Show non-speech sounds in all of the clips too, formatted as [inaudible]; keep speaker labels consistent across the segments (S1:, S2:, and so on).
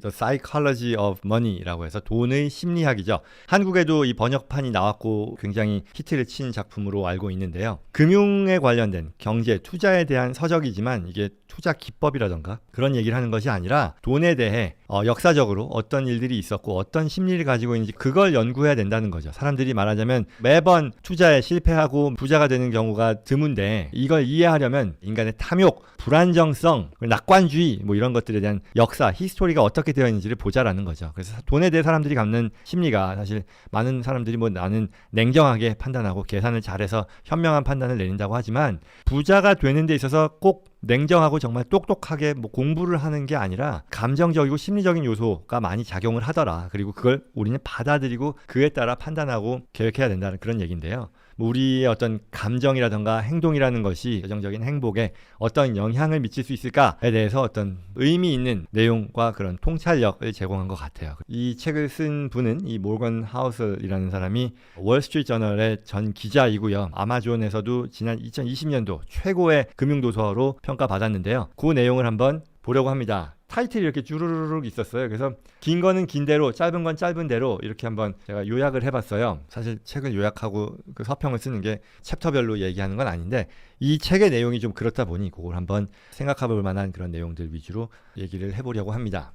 S1: The Psychology of Money라고 해서 돈의 심리학이죠. 한국에도 이 번역판이 나왔고 굉장히 히트를 친 작품으로 알고 있는데요. 금융에 관련된 경제, 투자에 대한 서적이지만 이게 투자 기법이라던가 그런 얘기를 하는 것이 아니라 돈에 대해 어, 역사적으로 어떤 일들이 있었고 어떤 심리를 가지고 있는지 그걸 연구해야 된다는 거죠. 사람들이 말하자면 매번 투자에 실패하고 부자가 되는 경우가 드문데 이걸 이해하려면 인간의 탐욕, 불안정성, 낙관주의 뭐 이런 것들에 대한 역사, 히스토리가 어떻게 되어 있는지를 보자라는 거죠. 그래서 돈에 대해 사람들이 갖는 심리가 사실 많은 사람들이 뭐 나는 냉정하게 판단하고 계산을 잘해서 현명한 판단을 내린다고 하지만 부자가 되는 데 있어서 꼭 냉정하고 정말 똑똑하게 뭐 공부를 하는 게 아니라 감정적이고 심리적인 요소가 많이 작용을 하더라. 그리고 그걸 우리는 받아들이고 그에 따라 판단하고 계획해야 된다는 그런 얘기인데요. 뭐 우리의 어떤 감정이라던가 행동이라는 것이 여정적인 행복에 어떤 영향을 미칠 수 있을까에 대해서 어떤 의미 있는 내용과 그런 통찰력을 제공한 것 같아요. 이 책을 쓴 분은 이 모건 하우스이라는 사람이 월스트리트 저널의 전 기자이고요. 아마존에서도 지난 2020년도 최고의 금융도서로 평가받았는데요. 그 내용을 한번 보려고 합니다. 타이틀이 이렇게 주르륵 있었어요. 그래서 긴 거는 긴 대로, 짧은 건 짧은 대로 이렇게 한번 제가 요약을 해봤어요. 사실 책을 요약하고 그 서평을 쓰는 게 챕터별로 얘기하는 건 아닌데 이 책의 내용이 좀 그렇다 보니 그걸 한번 생각해볼 만한 그런 내용들 위주로 얘기를 해보려고 합니다.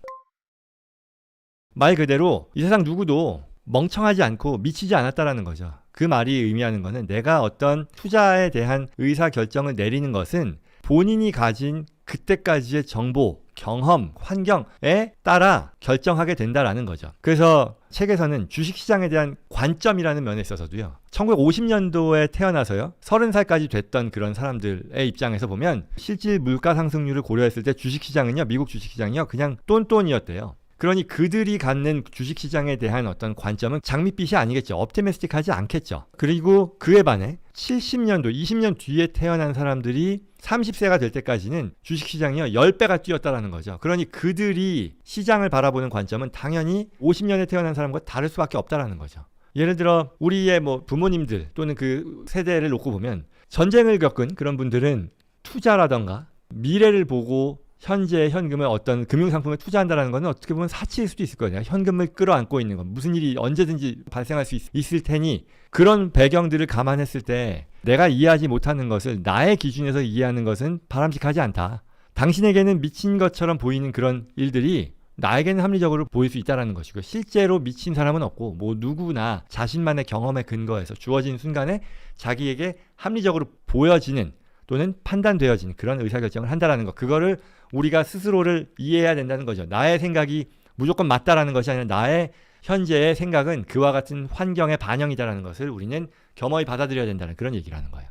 S1: 말 그대로 이 세상 누구도 멍청하지 않고 미치지 않았다라는 거죠. 그 말이 의미하는 것은 내가 어떤 투자에 대한 의사 결정을 내리는 것은 본인이 가진 그때까지의 정보, 경험, 환경에 따라 결정하게 된다라는 거죠. 그래서 책에서는 주식시장에 대한 관점이라는 면에 있어서도요. 1950년도에 태어나서요. 30살까지 됐던 그런 사람들의 입장에서 보면 실질 물가 상승률을 고려했을 때 주식시장은요. 미국 주식시장이요. 그냥 똔똔이었대요. 그러니 그들이 갖는 주식시장에 대한 어떤 관점은 장밋빛이 아니겠죠. 업티미스틱하지 않겠죠. 그리고 그에 반해 70년도, 20년 뒤에 태어난 사람들이 30세가 될 때까지는 주식시장이요 10배가 뛰었다라는 거죠. 그러니 그들이 시장을 바라보는 관점은 당연히 50년에 태어난 사람과 다를 수밖에 없다라는 거죠. 예를 들어 우리의 뭐 부모님들 또는 그 세대를 놓고 보면 전쟁을 겪은 그런 분들은 투자라던가 미래를 보고 현재 현금을 어떤 금융상품에 투자한다는 것은 어떻게 보면 사치일 수도 있을 거예요. 현금을 끌어안고 있는 것. 무슨 일이 언제든지 발생할 수 있, 을 테니 그런 배경들을 감안했을 때 내가 이해하지 못하는 것을 나의 기준에서 이해하는 것은 바람직하지 않다. 당신에게는 미친 것처럼 보이는 그런 일들이 나에게는 합리적으로 보일 수 있다는 것이고 실제로 미친 사람은 없고 뭐 누구나 자신만의 경험에 근거해서 주어진 순간에 자기에게 합리적으로 보여지는 또는 판단되어진 그런 의사결정을 한다라는 것. 그거를 우리가 스스로를 이해해야 된다는 거죠. 나의 생각이 무조건 맞다라는 것이 아니라 나의 현재의 생각은 그와 같은 환경의 반영이다라는 것을 우리는 겸허히 받아들여야 된다는 그런 얘기를 하는 거예요.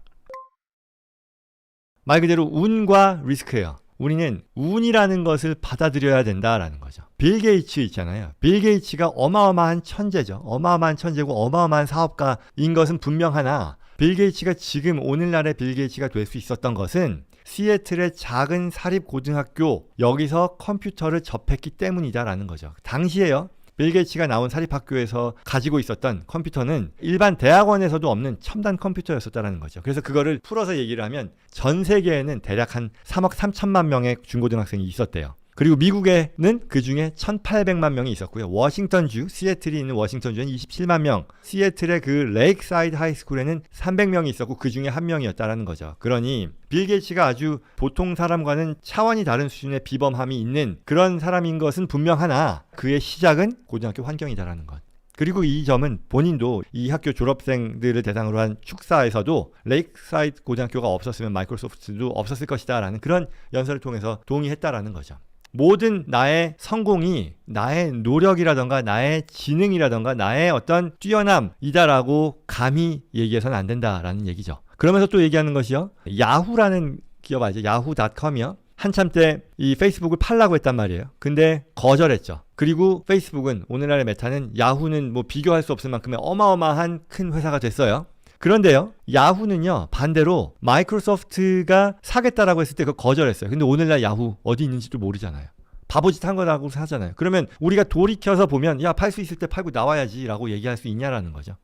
S1: 말 그대로 운과 리스크예요. 우리는 운이라는 것을 받아들여야 된다라는 거죠. 빌 게이츠 있잖아요. 빌 게이츠가 어마어마한 천재죠. 어마어마한 천재고 어마어마한 사업가인 것은 분명하나 빌 게이츠가 지금 오늘날의 빌 게이츠가 될 수 있었던 것은 시애틀의 작은 사립 고등학교 여기서 컴퓨터를 접했기 때문이다라는 거죠. 당시에요. 빌 게이츠가 나온 사립학교에서 가지고 있었던 컴퓨터는 일반 대학원에서도 없는 첨단 컴퓨터였었다는 거죠. 그래서 그거를 풀어서 얘기를 하면 전 세계에는 대략 한 3억 3천만 명의 중고등학생이 있었대요. 그리고 미국에는 그 중에 1,800만 명이 있었고요. 워싱턴주, 시애틀이 있는 워싱턴주는 27만 명, 시애틀의 그 레이크사이드 하이스쿨에는 300명이 있었고 그 중에 한 명이었다라는 거죠. 그러니 빌 게이츠가 아주 보통 사람과는 차원이 다른 수준의 비범함이 있는 그런 사람인 것은 분명하나 그의 시작은 고등학교 환경이다라는 것. 그리고 이 점은 본인도 이 학교 졸업생들을 대상으로 한 축사에서도 레이크사이드 고등학교가 없었으면 마이크로소프트도 없었을 것이다라는 그런 연설을 통해서 동의했다라는 거죠. 모든 나의 성공이 나의 노력이라던가 나의 지능이라던가 나의 어떤 뛰어남이다라고 감히 얘기해서는 안 된다라는 얘기죠. 그러면서 또 얘기하는 것이요. 야후라는 기업 알죠? 야후닷컴이요. 한참 때 이 페이스북을 팔라고 했단 말이에요. 근데 거절했죠. 그리고 페이스북은 오늘날의 메타는 야후는 뭐 비교할 수 없을 만큼의 어마어마한 큰 회사가 됐어요. 그런데요, 야후는요, 반대로 마이크로소프트가 사겠다라고 했을 때 그 거절했어요. 근데 오늘날 야후 어디 있는지도 모르잖아요. 바보짓 한 거라고 하잖아요. 그러면 우리가 돌이켜서 보면, 야, 팔 수 있을 때 팔고 나와야지 라고 얘기할 수 있냐라는 거죠.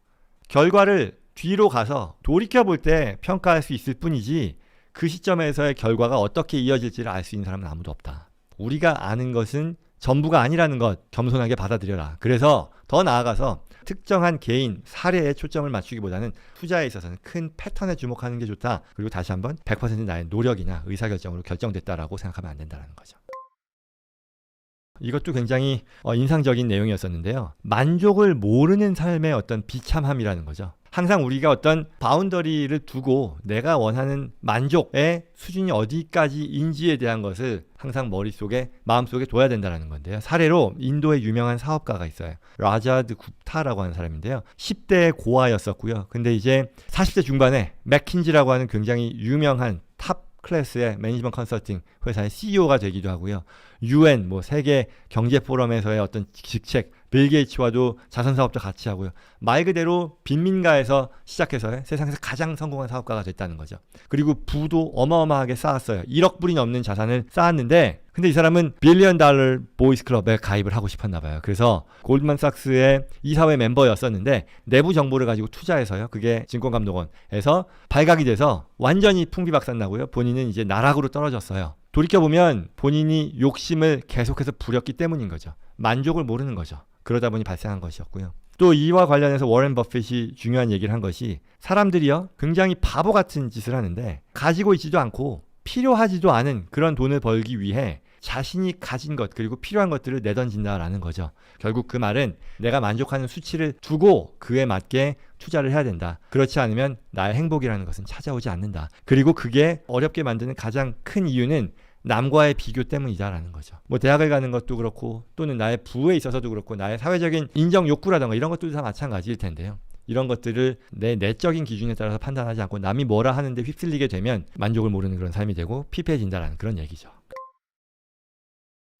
S1: 결과를 뒤로 가서 돌이켜볼 때 평가할 수 있을 뿐이지 그 시점에서의 결과가 어떻게 이어질지를 알 수 있는 사람은 아무도 없다. 우리가 아는 것은 전부가 아니라는 것 겸손하게 받아들여라. 그래서 더 나아가서 특정한 개인 사례에 초점을 맞추기보다는 투자에 있어서는 큰 패턴에 주목하는 게 좋다. 그리고 다시 한번 100% 나의 노력이나 의사결정으로 결정됐다라고 생각하면 안 된다는 거죠. 이것도 굉장히 어, 인상적인 내용이었었는데요. 만족을 모르는 삶의 어떤 비참함이라는 거죠. 항상 우리가 어떤 바운더리를 두고 내가 원하는 만족의 수준이 어디까지인지에 대한 것을 항상 머릿속에 마음속에 둬야 된다는 건데요. 사례로 인도의 유명한 사업가가 있어요. 라자드 굽타라고 하는 사람인데요. 10대 고아였었고요. 근데 이제 40대 중반에 맥킨지라고 하는 굉장히 유명한 탑 클래스의 매니지먼트 컨설팅 회사의 CEO가 되기도 하고요. UN 뭐 세계 경제 포럼에서의 어떤 직책 빌 게이츠와도 자선 사업도 같이 하고요. 말 그대로 빈민가에서 시작해서 세상에서 가장 성공한 사업가가 됐다는 거죠. 그리고 부도 어마어마하게 쌓았어요. 1억 불이 넘는 자산을 쌓았는데 근데 이 사람은 빌리언 달러 보이스 클럽에 가입을 하고 싶었나 봐요. 그래서 골드만삭스의 이사회 멤버였었는데 내부 정보를 가지고 투자해서요. 그게 증권감독원에서 발각이 돼서 완전히 풍비박산 나고요. 본인은 이제 나락으로 떨어졌어요. 돌이켜보면 본인이 욕심을 계속해서 부렸기 때문인 거죠. 만족을 모르는 거죠. 그러다 보니 발생한 것이었고요. 또 이와 관련해서 워렌 버핏이 중요한 얘기를 한 것이 사람들이요 굉장히 바보 같은 짓을 하는데 가지고 있지도 않고 필요하지도 않은 그런 돈을 벌기 위해 자신이 가진 것 그리고 필요한 것들을 내던진다라는 거죠. 결국 그 말은 내가 만족하는 수치를 두고 그에 맞게 투자를 해야 된다. 그렇지 않으면 나의 행복이라는 것은 찾아오지 않는다. 그리고 그게 어렵게 만드는 가장 큰 이유는 남과의 비교 때문이다라는 거죠. 뭐 대학을 가는 것도 그렇고 또는 나의 부에 있어서도 그렇고 나의 사회적인 인정 욕구라던가 이런 것들도 다 마찬가지일 텐데요. 이런 것들을 내 내적인 기준에 따라서 판단하지 않고 남이 뭐라 하는데 휩쓸리게 되면 만족을 모르는 그런 삶이 되고 피폐해진다라는 그런 얘기죠.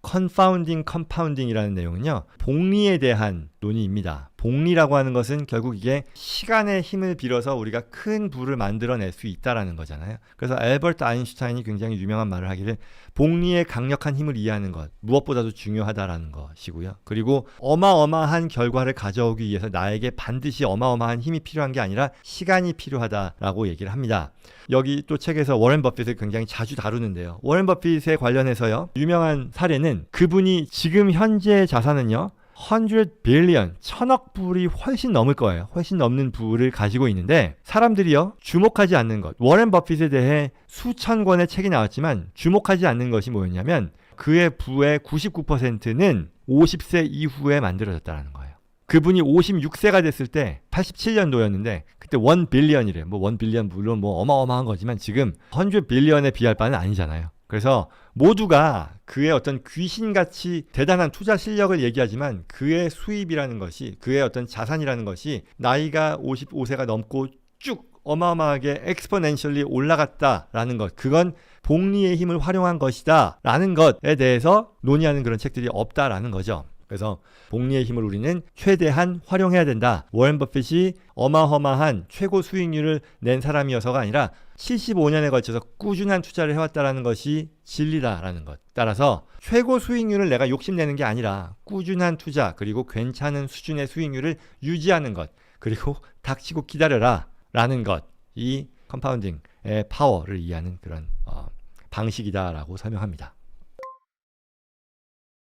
S1: 컨파운딩 컴파운딩이라는 내용은요. 복리에 대한 논의입니다. 복리라고 하는 것은 결국 이게 시간의 힘을 빌어서 우리가 큰 부를 만들어낼 수 있다라는 거잖아요. 그래서 엘버트 아인슈타인이 굉장히 유명한 말을 하기를 복리의 강력한 힘을 이해하는 것 무엇보다도 중요하다라는 것이고요. 그리고 어마어마한 결과를 가져오기 위해서 나에게 반드시 어마어마한 힘이 필요한 게 아니라 시간이 필요하다라고 얘기를 합니다. 여기 또 책에서 워렌 버핏을 굉장히 자주 다루는데요. 워렌 버핏에 관련해서요. 유명한 사례는 그분이 지금 현재 자산은요. 100 빌리언, 천억 불이 훨씬 넘을 거예요. 훨씬 넘는 부를 가지고 있는데 사람들이요 주목하지 않는 것. 워렌 버핏에 대해 수천 권의 책이 나왔지만 주목하지 않는 것이 뭐였냐면 그의 부의 99%는 50세 이후에 만들어졌다는 거예요. 그분이 56세가 됐을 때 87년도였는데 그때 1 빌리언이래. 뭐1 빌리언 물론 뭐 어마어마한 거지만 지금 100 빌리언에 비할 바는 아니잖아요. 그래서 모두가 그의 어떤 귀신같이 대단한 투자 실력을 얘기하지만 그의 수입이라는 것이 그의 어떤 자산이라는 것이 나이가 55세가 넘고 쭉 어마어마하게 엑스포넨셜리 올라갔다라는 것 그건 복리의 힘을 활용한 것이다 라는 것에 대해서 논의하는 그런 책들이 없다라는 거죠. 그래서 복리의 힘을 우리는 최대한 활용해야 된다. 워렌 버핏이 어마어마한 최고 수익률을 낸 사람이어서가 아니라 75년에 걸쳐서 꾸준한 투자를 해왔다라는 것이 진리다라는 것. 따라서 최고 수익률을 내가 욕심내는 게 아니라 꾸준한 투자 그리고 괜찮은 수준의 수익률을 유지하는 것 그리고 닥치고 기다려라 라는 것. 이 컴파운딩의 파워를 이해하는 그런 어, 방식이다라고 설명합니다.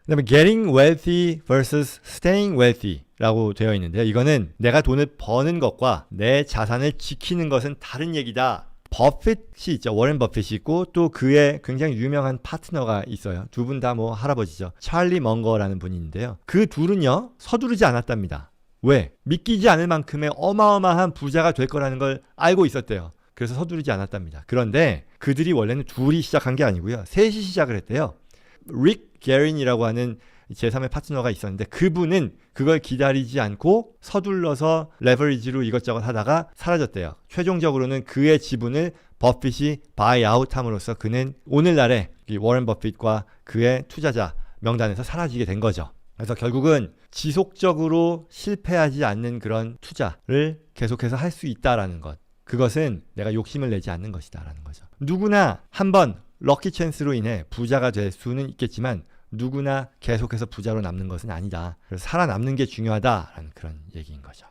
S1: 그 다음에 getting wealthy versus staying wealthy라고 되어 있는데요. 이거는 내가 돈을 버는 것과 내 자산을 지키는 것은 다른 얘기다. 버핏이 있죠. 워렌 버핏이 있고 또 그의 굉장히 유명한 파트너가 있어요. 두 분 다 뭐 할아버지죠. 찰리 먼거라는 분이 있는데요. 그 둘은요. 서두르지 않았답니다. 왜? 믿기지 않을 만큼의 어마어마한 부자가 될 거라는 걸 알고 있었대요. 그래서 서두르지 않았답니다. 그런데 그들이 원래는 둘이 시작한 게 아니고요. 셋이 시작을 했대요. 릭 게린이라고 하는 제3의 파트너가 있었는데 그분은 그걸 기다리지 않고 서둘러서 레버리지로 이것저것 하다가 사라졌대요. 최종적으로는 그의 지분을 버핏이 바이아웃 함으로써 그는 오늘날의 워렌 버핏과 그의 투자자 명단에서 사라지게 된 거죠. 그래서 결국은 지속적으로 실패하지 않는 그런 투자를 계속해서 할 수 있다라는 것. 그것은 내가 욕심을 내지 않는 것이다라는 거죠. 누구나 한번 럭키 찬스로 인해 부자가 될 수는 있겠지만 누구나 계속해서 부자로 남는 것은 아니다. 그래서 살아남는 게 중요하다라는 그런 얘기인 거죠.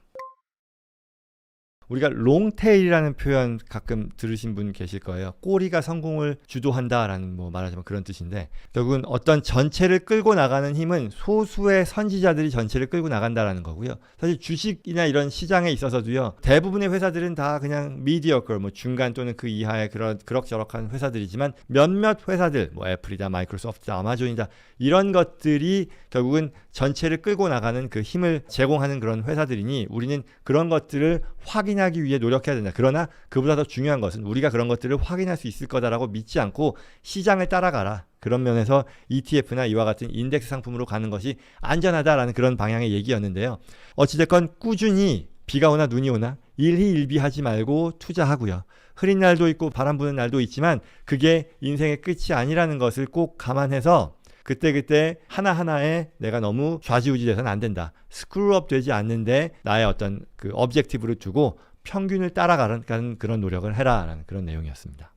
S1: 우리가 롱테일이라는 표현 가끔 들으신 분 계실 거예요. 꼬리가 성공을 주도한다라는 뭐 말하자면 그런 뜻인데 결국은 어떤 전체를 끌고 나가는 힘은 소수의 선지자들이 전체를 끌고 나간다라는 거고요. 사실 주식이나 이런 시장에 있어서도요. 대부분의 회사들은 다 그냥 미디어컬 뭐 중간 또는 그 이하의 그런 그럭저럭한 회사들이지만 몇몇 회사들 뭐 애플이다 마이크로소프트다 아마존이다 이런 것들이 결국은 전체를 끌고 나가는 그 힘을 제공하는 그런 회사들이니 우리는 그런 것들을 확인하기 위해 노력해야 된다. 그러나 그보다 더 중요한 것은 우리가 그런 것들을 확인할 수 있을 거다라고 믿지 않고 시장을 따라가라. 그런 면에서 ETF나 이와 같은 인덱스 상품으로 가는 것이 안전하다라는 그런 방향의 얘기였는데요. 어찌됐건 꾸준히 비가 오나 눈이 오나 일희일비 하지 말고 투자하고요. 흐린 날도 있고 바람 부는 날도 있지만 그게 인생의 끝이 아니라는 것을 꼭 감안해서 그때그때 하나하나에 내가 너무 좌지우지 돼서는 안 된다. 스크루업 되지 않는데 나의 어떤 그 objective를 두고 평균을 따라가는 그런 노력을 해라라는 그런 내용이었습니다.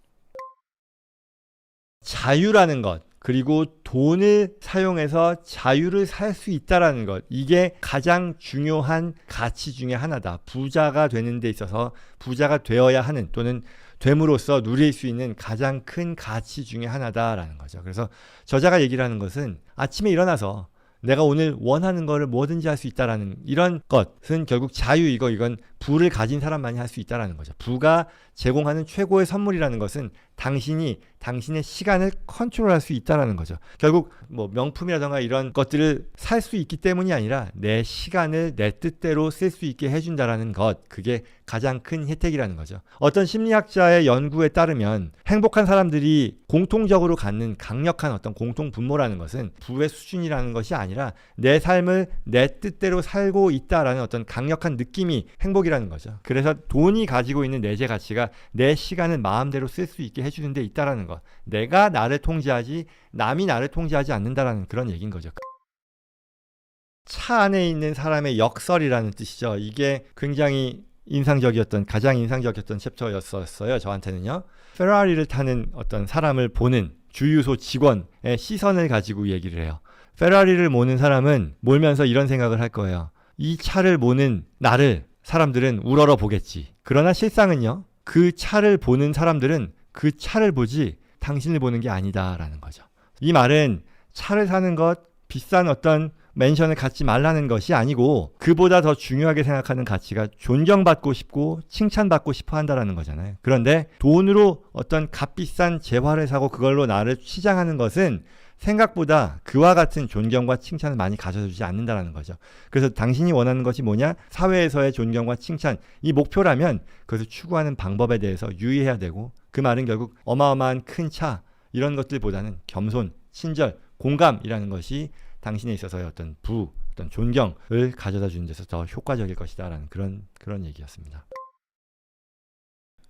S1: 자유라는 것 그리고 돈을 사용해서 자유를 살 수 있다라는 것 이게 가장 중요한 가치 중에 하나다. 부자가 되는 데 있어서 부자가 되어야 하는 또는 됨으로써 누릴 수 있는 가장 큰 가치 중에 하나다라는 거죠. 그래서 저자가 얘기를 하는 것은 아침에 일어나서 내가 오늘 원하는 거를 뭐든지 할 수 있다라는 이런 것은 결국 자유이고 이건 부를 가진 사람만이 할 수 있다라는 거죠. 부가 제공하는 최고의 선물이라는 것은 당신이 당신의 시간을 컨트롤할 수 있다라는 거죠. 결국 뭐 명품이라던가 이런 것들을 살 수 있기 때문이 아니라 내 시간을 내 뜻대로 쓸 수 있게 해준다라는 것 그게 가장 큰 혜택이라는 거죠. 어떤 심리학자의 연구에 따르면 행복한 사람들이 공통적으로 갖는 강력한 어떤 공통 분모라는 것은 부의 수준이라는 것이 아니라 내 삶을 내 뜻대로 살고 있다라는 어떤 강력한 느낌이 행복 이라는 거죠. 그래서 돈이 가지고 있는 내재 가치가 내 시간을 마음대로 쓸 수 있게 해주는 데 있다라는 것. 내가 나를 통제하지 남이 나를 통제하지 않는다라는 그런 얘기인 거죠. 차 안에 있는 사람의 역설이라는 뜻이죠. 이게 굉장히 인상적이었던 가장 인상적이었던 챕터였었어요. 저한테는요. 페라리를 타는 어떤 사람을 보는 주유소 직원의 시선을 가지고 얘기를 해요. 페라리를 모는 사람은 몰면서 이런 생각을 할 거예요. 이 차를 모는 나를 사람들은 우러러 보겠지. 그러나 실상은요. 그 차를 보는 사람들은 그 차를 보지 당신을 보는 게 아니다라는 거죠. 이 말은 차를 사는 것, 비싼 어떤 맨션을 갖지 말라는 것이 아니고 그보다 더 중요하게 생각하는 가치가 존경받고 싶고 칭찬받고 싶어 한다라는 거잖아요. 그런데 돈으로 어떤 값비싼 재화를 사고 그걸로 나를 치장하는 것은 생각보다 그와 같은 존경과 칭찬을 많이 가져다 주지 않는다라는 거죠. 그래서 당신이 원하는 것이 뭐냐? 사회에서의 존경과 칭찬. 이 목표라면 그것을 추구하는 방법에 대해서 유의해야 되고 그 말은 결국 어마어마한 큰 차 이런 것들보다는 겸손, 친절, 공감이라는 것이 당신에 있어서의 어떤 부, 어떤 존경을 가져다 주는 데서 더 효과적일 것이다라는 그런 그런 얘기였습니다.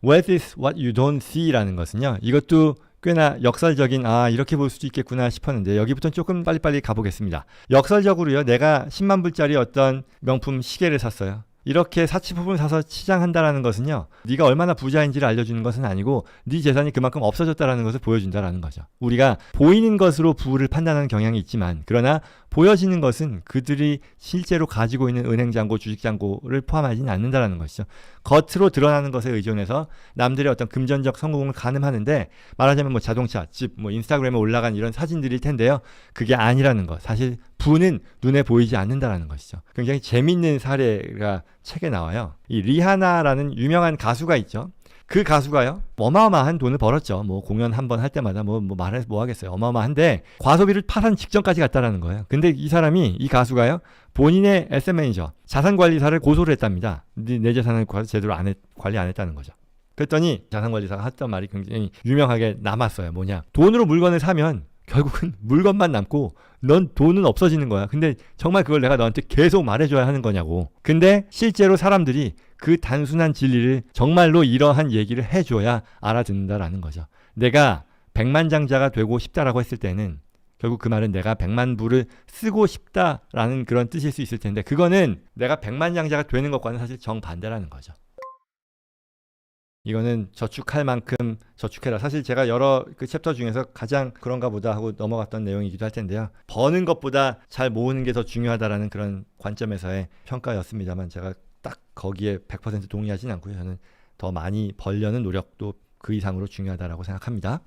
S1: Wealth is what you don't see라는 것은요. 이것도 꽤나 역설적인 아 이렇게 볼 수도 있겠구나 싶었는데 여기부터 조금 빨리빨리 가보겠습니다. 역설적으로요. 내가 10만 불짜리 어떤 명품 시계를 샀어요. 이렇게 사치품을 사서 치장한다라는 것은요. 네가 얼마나 부자인지를 알려주는 것은 아니고 네 재산이 그만큼 없어졌다라는 것을 보여준다라는 거죠. 우리가 보이는 것으로 부를 판단하는 경향이 있지만 그러나 보여지는 것은 그들이 실제로 가지고 있는 은행 잔고, 주식 잔고를 포함하지는 않는다라는 것이죠. 겉으로 드러나는 것에 의존해서 남들의 어떤 금전적 성공을 가늠하는데 말하자면 뭐 자동차, 집, 뭐 인스타그램에 올라간 이런 사진들일 텐데요. 그게 아니라는 것. 사실 부는 눈에 보이지 않는다라는 것이죠. 굉장히 재밌는 사례가 책에 나와요. 이 리하나라는 유명한 가수가 있죠. 그 가수가요 어마어마한 돈을 벌었죠. 뭐 공연 한 번 할 때마다 뭐, 뭐 말해 뭐 하겠어요. 어마어마한데 과소비를 파란 직전까지 갔다라는 거예요. 근데 이 사람이 이 가수가요 본인의 SM 매니저 자산관리사를 고소를 했답니다. 내 재산을 제대로 안 했, 관리 안 했다는 거죠. 그랬더니 자산관리사가 했던 말이 굉장히 유명하게 남았어요. 뭐냐 돈으로 물건을 사면 결국은 물건만 남고 넌 돈은 없어지는 거야. 근데 정말 그걸 내가 너한테 계속 말해줘야 하는 거냐고. 근데 실제로 사람들이 그 단순한 진리를 정말로 이러한 얘기를 해줘야 알아듣는다라는 거죠. 내가 백만장자가 되고 싶다라고 했을 때는 결국 그 말은 내가 백만 부를 쓰고 싶다라는 그런 뜻일 수 있을 텐데 그거는 내가 백만장자가 되는 것과는 사실 정반대라는 거죠. 이거는 저축할 만큼 저축해라. 사실 제가 여러 그 챕터 중에서 가장 그런가 보다 하고 넘어갔던 내용이기도 할 텐데요. 버는 것보다 잘 모으는 게 더 중요하다라는 그런 관점에서의 평가였습니다만 제가 딱 거기에 100% 동의하진 않고요. 저는 더 많이 벌려는 노력도 그 이상으로 중요하다라고 생각합니다.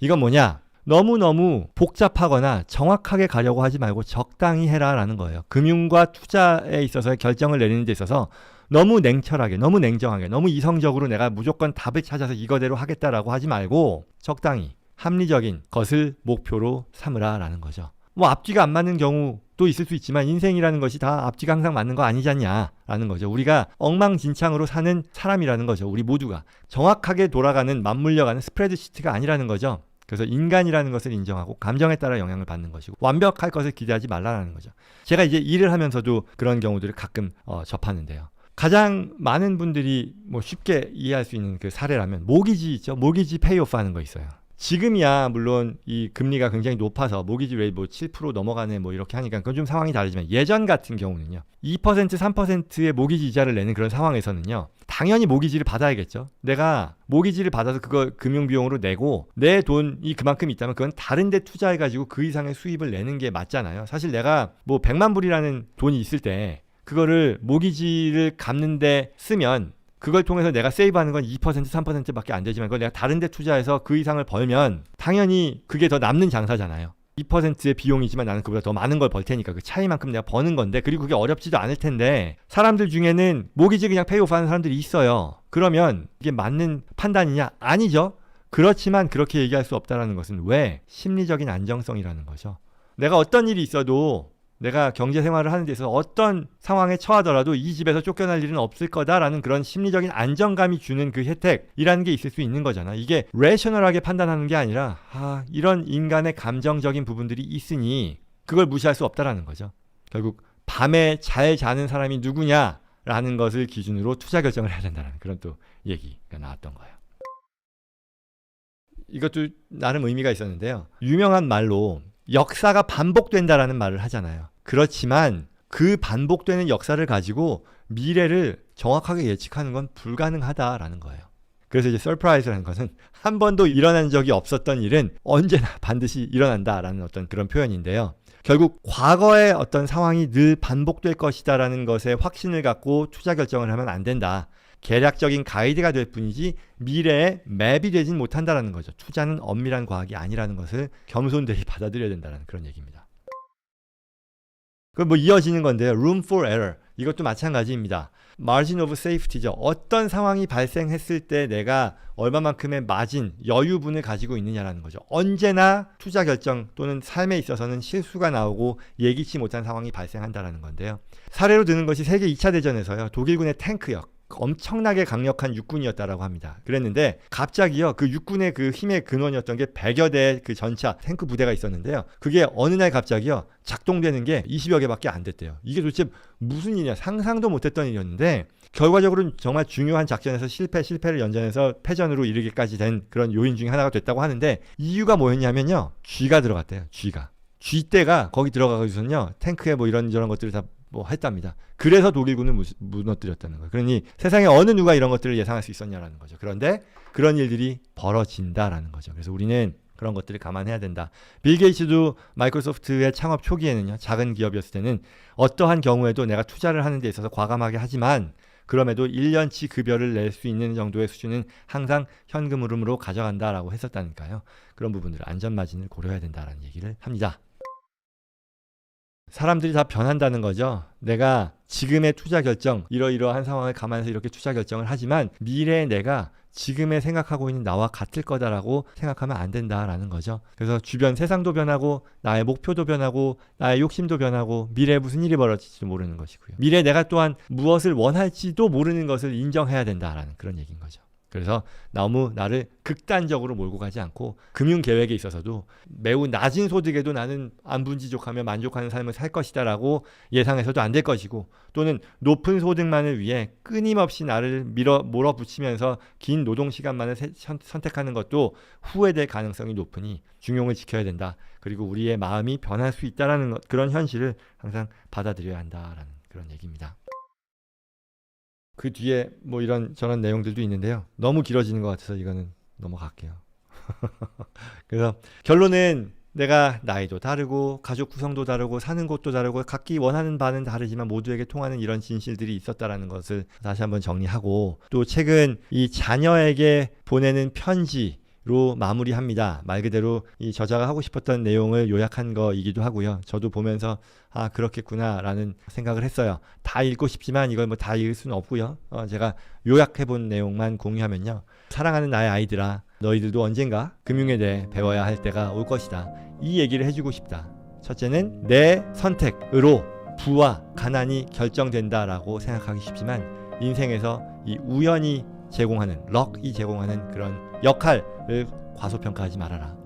S1: 이건 뭐냐? 너무너무 복잡하거나 정확하게 가려고 하지 말고 적당히 해라라는 거예요. 금융과 투자에 있어서의 결정을 내리는 데 있어서 너무 냉철하게, 너무 냉정하게, 너무 이성적으로 내가 무조건 답을 찾아서 이거대로 하겠다라고 하지 말고 적당히 합리적인 것을 목표로 삼으라라는 거죠. 뭐 앞뒤가 안 맞는 경우도 있을 수 있지만 인생이라는 것이 다 앞뒤가 항상 맞는 거 아니잖냐라는 거죠. 우리가 엉망진창으로 사는 사람이라는 거죠. 우리 모두가 정확하게 돌아가는 맞물려가는 스프레드 시트가 아니라는 거죠. 그래서 인간이라는 것을 인정하고 감정에 따라 영향을 받는 것이고 완벽할 것을 기대하지 말라는 거죠. 제가 이제 일을 하면서도 그런 경우들을 가끔 어, 접하는데요. 가장 많은 분들이 뭐 쉽게 이해할 수 있는 그 사례라면 모기지 있죠. 모기지 페이오프 하는 거 있어요. 지금이야 물론 이 금리가 굉장히 높아서 모기지 레이트 뭐7% 넘어가네 뭐 이렇게 하니까 그건 좀 상황이 다르지만 예전 같은 경우는요. 2% 3%의 모기지 이자를 내는 그런 상황에서는요. 당연히 모기지를 받아야겠죠. 내가 모기지를 받아서 그거 금융 비용으로 내고 내 돈이 그만큼 있다면 그건 다른 데 투자해 가지고 그 이상의 수입을 내는 게 맞잖아요. 사실 내가 뭐 100만 불이라는 돈이 있을 때 그거를 모기지를 갚는데 쓰면 그걸 통해서 내가 세이브하는 건 2% 3%밖에 안 되지만 그걸 내가 다른 데 투자해서 그 이상을 벌면 당연히 그게 더 남는 장사잖아요. 2%의 비용이지만 나는 그보다 더 많은 걸 벌 테니까 그 차이만큼 내가 버는 건데 그리고 그게 어렵지도 않을 텐데 사람들 중에는 모기지 그냥 페이오프 하는 사람들이 있어요. 그러면 이게 맞는 판단이냐? 아니죠. 그렇지만 그렇게 얘기할 수 없다라는 것은 왜? 심리적인 안정성이라는 거죠. 내가 어떤 일이 있어도 내가 경제 생활을 하는 데 있어서 어떤 상황에 처하더라도 이 집에서 쫓겨날 일은 없을 거다라는 그런 심리적인 안정감이 주는 그 혜택이라는 게 있을 수 있는 거잖아. 이게 레셔널하게 판단하는 게 아니라 아, 이런 인간의 감정적인 부분들이 있으니 그걸 무시할 수 없다라는 거죠. 결국 밤에 잘 자는 사람이 누구냐라는 것을 기준으로 투자 결정을 해야 된다는 그런 또 얘기가 나왔던 거예요. 이것도 나름 의미가 있었는데요. 유명한 말로 역사가 반복된다라는 말을 하잖아요. 그렇지만 그 반복되는 역사를 가지고 미래를 정확하게 예측하는 건 불가능하다라는 거예요. 그래서 이제 서프라이즈라는 것은 한 번도 일어난 적이 없었던 일은 언제나 반드시 일어난다라는 어떤 그런 표현인데요. 결국 과거의 어떤 상황이 늘 반복될 것이다라는 것에 확신을 갖고 투자 결정을 하면 안 된다. 계략적인 가이드가 될 뿐이지 미래에 맵이 되진 못한다라는 거죠. 투자는 엄밀한 과학이 아니라는 것을 겸손들이 [laughs] 받아들여야 된다는 그런 얘기입니다. 그 뭐 이어지는 건데요. room for error. 이것도 마찬가지입니다. margin of safety죠. 어떤 상황이 발생했을 때 내가 얼마만큼의 마진, 여유분을 가지고 있느냐라는 거죠. 언제나 투자 결정 또는 삶에 있어서는 실수가 나오고 예기치 못한 상황이 발생한다라는 건데요. 사례로 드는 것이 세계 2차 대전에서요. 독일군의 탱크역. 엄청나게 강력한 육군이었다라고 합니다. 그랬는데 갑자기요 그 육군의 그 힘의 근원이었던 게 100여 대의 그 전차 탱크 부대가 있었는데요. 그게 어느 날 갑자기요 작동되는 게 20여 개밖에 안 됐대요. 이게 도대체 무슨 일이냐 상상도 못했던 일이었는데 결과적으로는 정말 중요한 작전에서 실패 실패를 연전해서 패전으로 이르기까지 된 그런 요인 중에 하나가 됐다고 하는데 이유가 뭐였냐면요 쥐가 들어갔대요 쥐가 쥐떼가 거기 들어가서는요 탱크에 뭐 이런저런 것들을 다 뭐 했답니다. 그래서 독일군을 무너뜨렸다는 거예요. 그러니 세상에 어느 누가 이런 것들을 예상할 수 있었냐라는 거죠. 그런데 그런 일들이 벌어진다라는 거죠. 그래서 우리는 그런 것들을 감안해야 된다. 빌 게이츠도 마이크로소프트의 창업 초기에는요. 작은 기업이었을 때는 어떠한 경우에도 내가 투자를 하는 데 있어서 과감하게 하지만 그럼에도 1년치 급여를 낼 수 있는 정도의 수준은 항상 현금 흐름으로 가져간다라고 했었다니까요. 그런 부분들을 안전 마진을 고려해야 된다라는 얘기를 합니다. 사람들이 다 변한다는 거죠. 내가 지금의 투자 결정, 이러이러한 상황을 감안해서 이렇게 투자 결정을 하지만 미래의 내가 지금에 생각하고 있는 나와 같을 거다라고 생각하면 안 된다라는 거죠. 그래서 주변 세상도 변하고 나의 목표도 변하고 나의 욕심도 변하고 미래에 무슨 일이 벌어질지도 모르는 것이고요. 미래에 내가 또한 무엇을 원할지도 모르는 것을 인정해야 된다라는 그런 얘기인 거죠. 그래서 너무 나를 극단적으로 몰고 가지 않고 금융 계획에 있어서도 매우 낮은 소득에도 나는 안분지족하며 만족하는 삶을 살 것이다라고 예상해서도 안 될 것이고 또는 높은 소득만을 위해 끊임없이 나를 밀어 몰아붙이면서 긴 노동 시간만을 세, 선택하는 것도 후회될 가능성이 높으니 중용을 지켜야 된다. 그리고 우리의 마음이 변할 수 있다라는 것, 그런 현실을 항상 받아들여야 한다라는 그런 얘기입니다. 그 뒤에 뭐 이런 저런 내용들도 있는데요. 너무 길어지는 것 같아서 이거는 넘어갈게요. [laughs] 그래서 결론은 내가 나이도 다르고 가족 구성도 다르고 사는 곳도 다르고 각기 원하는 바는 다르지만 모두에게 통하는 이런 진실들이 있었다라는 것을 다시 한번 정리하고 또 최근 이 자녀에게 보내는 편지 로 마무리합니다. 말 그대로 이 저자가 하고 싶었던 내용을 요약한 거이기도 하고요. 저도 보면서 아 그렇겠구나라는 생각을 했어요. 다 읽고 싶지만 이걸 뭐 다 읽을 수는 없고요. 어, 제가 요약해 본 내용만 공유하면요. 사랑하는 나의 아이들아, 너희들도 언젠가 금융에 대해 배워야 할 때가 올 것이다. 이 얘기를 해주고 싶다. 첫째는 내 선택으로 부와 가난이 결정된다라고 생각하기 쉽지만 인생에서 이 우연히 제공하는 럭이 제공하는 그런 역할을 과소평가하지 말아라.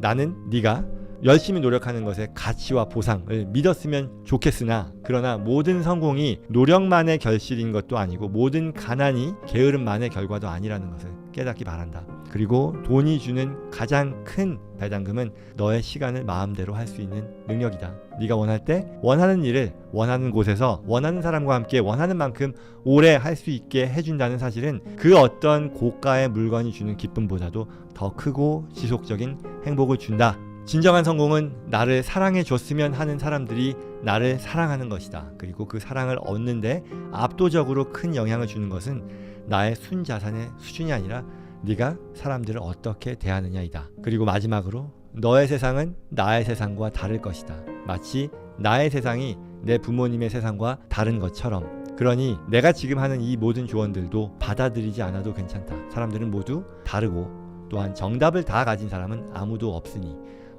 S1: 나는 네가 열심히 노력하는 것의 가치와 보상을 믿었으면 좋겠으나 그러나 모든 성공이 노력만의 결실인 것도 아니고 모든 가난이 게으름만의 결과도 아니라는 것을 깨닫기 바란다. 그리고 돈이 주는 가장 큰 배당금은 너의 시간을 마음대로 할 수 있는 능력이다. 네가 원할 때 원하는 일을 원하는 곳에서 원하는 사람과 함께 원하는 만큼 오래 할 수 있게 해준다는 사실은 그 어떤 고가의 물건이 주는 기쁨보다도 더 크고 지속적인 행복을 준다. 진정한 성공은 나를 사랑해 줬으면 하는 사람들이 나를 사랑하는 것이다. 그리고 그 사랑을 얻는데 압도적으로 큰 영향을 주는 것은 나의 순자산의 수준이 아니라 네가 사람들을 어떻게 대하느냐이다. 그리고 마지막으로 너의 세상은 나의 세상과 다를 것이다. 마치 나의 세상이 내 부모님의 세상과 다른 것처럼. 그러니 내가 지금 하는 이 모든 조언들도 받아들이지 않아도 괜찮다. 사람들은 모두 다르고 또한 정답을 다 가진 사람은 아무도 없으니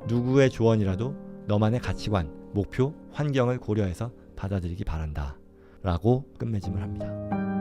S1: 누구의 조언이라도 너만의 가치관, 목표, 환경을 고려해서 받아들이기 바란다. 라고 끝맺음을 합니다.